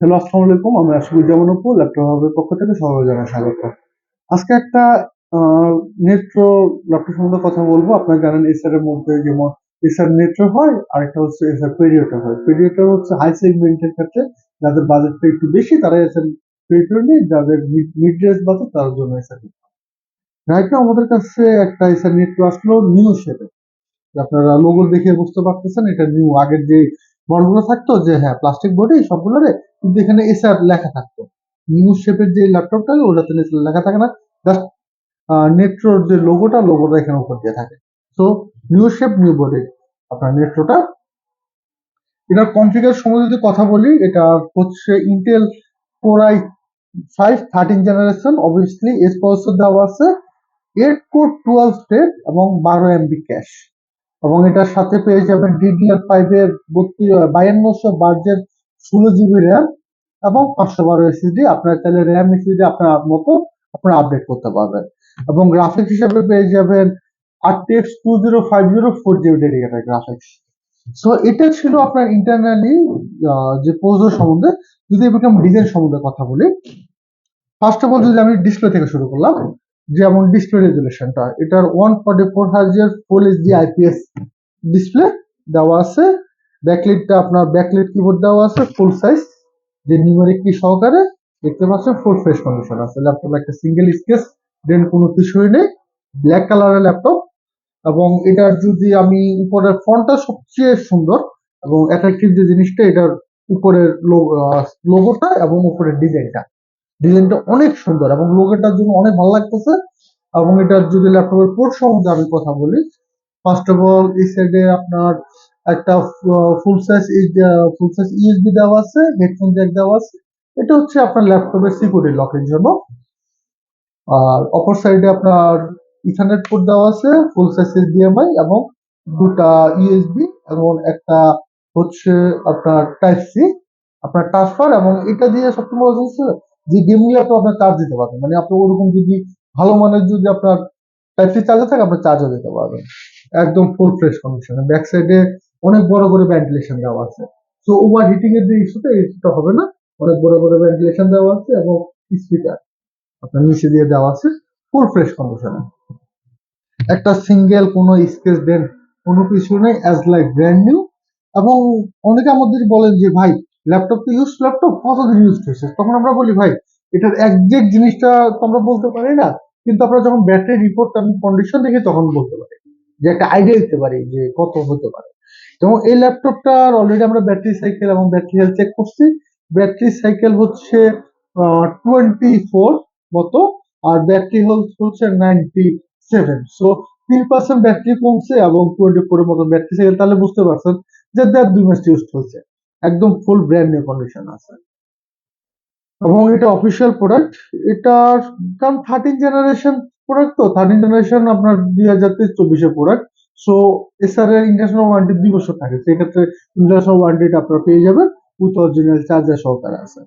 Hello আসসালামু আলাইকুম, আমি আশিকুজ্জামান অপু ল্যাপটপ হাবের পক্ষ থেকে সবাই জানা স্বাগত। আজকে একটা নেট্রো ল্যাপটপ সম্বন্ধে কথা বলব। আপনারা জানেন এসআর এর মধ্যে যেমন এসআর নেট্রো হয় আর একটা হচ্ছে এসআর পেরিওটা হয়। পেরিওটা হচ্ছে হাই সেগমেন্টের ক্ষেত্রে যাদের বাজেটটা একটু বেশি তারা এসআর পেরিওটা নেই যাদের মিড রেঞ্জ বাজেট তার জন্য এসআর রাইট আমাদের কাছে একটা এসআর নেট্রো আসলো নিউ শেপে আপনারা লোগো দেখে বুঝতে পারতেছেন, এটা নিউ আগের যে মডেলগুলো থাকতো যে হ্যাঁ প্লাস্টিক বডি সবগুলোরে কিন্তু এখানে এসআর লেখা থাকতো। নিউ শেপের যে ল্যাপটপটা, ওটাতে লেখা থাকে না। জাস্ট নেট্রোর যে লোগোটা লোগোটা এখানে উপর দিয়ে থাকে। So new shape new body আপনার নেট্রোটা। এটার কনফিগার সময় যদি কথা বলি, এটা হচ্ছে Intel core i five thirteen generation obviously S processor দেওয়া আছে। এইট কোর টুয়েলভ স্টেট এবং বারো এমবি ক্যাশ এবং এটার সাথে পেয়ে যাবেন ডিডিআর ফাইভ এর বায়ান্নশো বার্জের ষোলো জিবি র্যাম এবং পাঁচশো বারো এসএসডি আপনার তাহলে র্যাম এসএসডি আপনার মতো আপনারা আপডেট করতে পারবেন। এবং গ্রাফিক্স হিসাবে পেয়ে যাবেন RTX two zero five zero four GB dedicated graphics so এটা ছিল আপনার ইন্টারনালি যে প্রসেসর সম্বন্ধে। যদি আমি ডিজাইন সম্বন্ধে কথা বলি ফার্স্ট অফ অল যদি আমি ডিসপ্লে থেকে শুরু করলাম, যেমন ডিসপ্লে রেজুলেশনটা এটার ওয়ান ফর্টি ফোর হাজার ফুল এইচডি আইপিএস ডিসপ্লে দেওয়া আছে। ব্যাকলিটটা আপনার ব্যাকলিট কিবোর্ড দেওয়া আছে ফুল সাইজ যে নিউমেরিক কি সহকারে দেখতে পাচ্ছেন ফুল ফ্রেশ কন্ডিশন আছে। ল্যাপটপ একটা সিঙ্গেল স্কেচ দেন কোনো কিছুই নেই ব্ল্যাক কালারের ল্যাপটপ এবং এটার যদি আমি উপরের ফন্টটা সবচেয়ে সুন্দর এবং অ্যাট্রাকটিভ যে জিনিসটা, এটার উপরের লোগোটা এবং উপরের ডিজাইনটা ডিজাইনটা অনেক সুন্দর এবং লোগোটার জন্য অনেক ভালো লাগতেছে। এবং এটার যদি ল্যাপটপের পোর্ট সম্বন্ধে আমি কথা বলি ফার্স্ট অফ অল এই সাইডে আপনার একটা full size full size USB দেওয়া আছে হেডফোন জ্যাক দেওয়া আছে। এটা হচ্ছে আপনার ল্যাপটপের সিকিউরিটি লকের জন্য। আর অপর সাইডে আপনার ইথারনেট পোর্ট দেওয়া আছে ফুল সাইজ এইচডিএমআই এবং দুটা ইউএসবি এবং একটা হচ্ছে আপনার টাইপ সি আপনার ট্রান্সফার এবং এটা দিয়ে সবচেয়ে বড় জিনিস যে গেম নিয়ে আপনি আপনার চার্জ দিতে পারবেন। মানে আপনি ওরকম যদি ভালো মানের যদি আপনার টাইপ সি চার্জার থাকে আপনার চার্জও দিতে পারবেন। একদম ফুল ফ্রেশ কন্ডিশনে ব্যাক সাইডে অনেক বড় করে ভেন্টিলেশন দেওয়া আছে। তো ওভার হিটিং এর যে ইস্যুটা ইস্যুটা হবে না। অনেক বড় বড় ভেন্টিলেশন দেওয়া আছে এবং স্পিকার আপনার নিচে দিয়ে দেওয়া আছে ফুল ফ্রেশ কন্ডিশনে একটা সিঙ্গেল কোনো স্কেচ দেন, কোনো কিছু নেই অ্যাজ লাইক ব্র্যান্ড নিউ এবং অনেকে আমাদের বলেন যে, ভাই ল্যাপটপ তো ইউজ ল্যাপটপ কতদিন ইউজ হয়েছে। তখন আমরা বলি, ভাই, এটার একজ্যাক্ট জিনিসটা তো আমরা বলতে পারি না। কিন্তু আমরা যখন ব্যাটারি রিপোর্ট আমি কন্ডিশন দেখি তখন বলতে পারি। যে একটা আইডিয়া দিতে পারি যে কত হতে পারে। এবং এই ল্যাপটপটার অলরেডি আমরা ব্যাটারি সাইকেল এবং ব্যাটারি হেলথ চেক করছি। ব্যাটারি সাইকেল হচ্ছে টোয়েন্টি ফোর মতো, আর ব্যাটারি হেলথ হচ্ছে নাইনটি সেভেন সো তিন পার্সেন্ট ব্যাটারি কমছে এবং টোয়েন্টি ফোরের মতো ব্যাটারি সাইকেল তাহলে বুঝতে পারছেন যে দেড় দুই মাস ইউজ হচ্ছে একদম ফুল ব্র্যান্ড নিউ কন্ডিশন আছে। এবং এটা অফিসিয়াল প্রোডাক্ট এটার কারণ থার্টিন জেনারেশন প্রোডাক্ট তো। থার্টিন জেনারেশন আপনার দুই হাজার তেইশ চব্বিশের প্রোডাক্ট সো এসআর এর ইন্টারন্যাশনাল ওয়ারেন্টি দুই বছর থাকে। সেক্ষেত্রে ইন্টারন্যাশনাল ওয়ারেন্টিটা আপনারা পেয়ে যাবেন। উইথ অরিজিনাল চার্জার সহকারে আছে।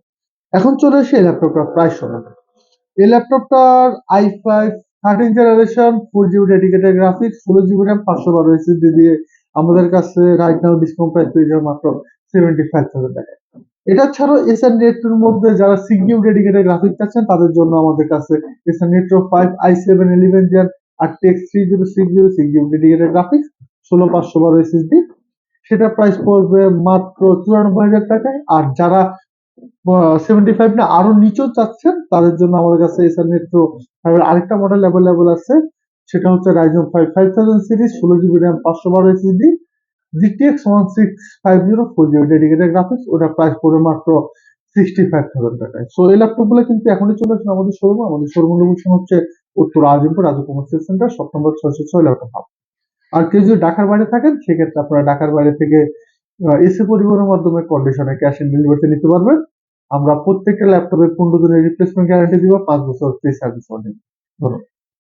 এখন চলে এসে এই ল্যাপটপটার প্রাইস শোনাবে এই ল্যাপটপটার i five thirteen generation four GB dedicated graphics ষোলো জিবি র্যাম পাঁচশো বারো এসএসডি দিয়ে আমাদের কাছে রাইট নাও ডিসকাউন্ট প্রাইস পেয়ে যাবে মাত্র সেভেন্টি ফাইভ থাউজেন্ড টাকা এটা ছাড়াও এসএন নেট্রোর মধ্যে যারা জিবি ডেডিকেটেড গ্রাফিক্স চাচ্ছেন, তাদের জন্য আমাদের কাছে SN nitro five i seven eleven gen RTX three zero six zero dedicated graphics ষোলো পাঁচশো বারো সেটা প্রাইস পড়বে মাত্র চুরানব্বই হাজার টাকায়। আর যারা সেভেন্টি ফাইভ না আরও নিচেও চাচ্ছেন, তাদের জন্য আমাদের কাছে এসআর নেট্রো আরেকটা মডেল অ্যাভেলেবল আছে। সেটা হচ্ছে Ryzen five five thousand series ষোলো জিবি র্যাম পাঁচশো বারো SSD GTX one six five zero four dedicated graphics ওটা প্রাইস পড়বে মাত্র সিক্সটি ফাইভ থাউজেন্ড টাকায়। সো এই ল্যাপটপগুলো কিন্তু এখনই চলে আসেন আমাদের শোরুম আমাদের শোরুম লোকেশন হচ্ছে উত্তর আজিমপুর রাজু কমার্সিয়াল সেন্টার সব নম্বর ছয়শো ছয় ল্যাপটপ হাব আর কেউ যদি ঢাকার বাইরে থাকেন, সেক্ষেত্রে আপনারা ঢাকার বাইরে থেকে এসি পরিবহনের মাধ্যমে কন্ডিশনে ক্যাশ অন ডেলিভারিতে নিতে পারবেন। আমরা প্রত্যেকটা ল্যাপটপের পনেরো দিনের রিপ্লেসমেন্ট গ্যারান্টি দিব, পাঁচ বছর ফ্রি সার্ভিস ধন্যবাদ।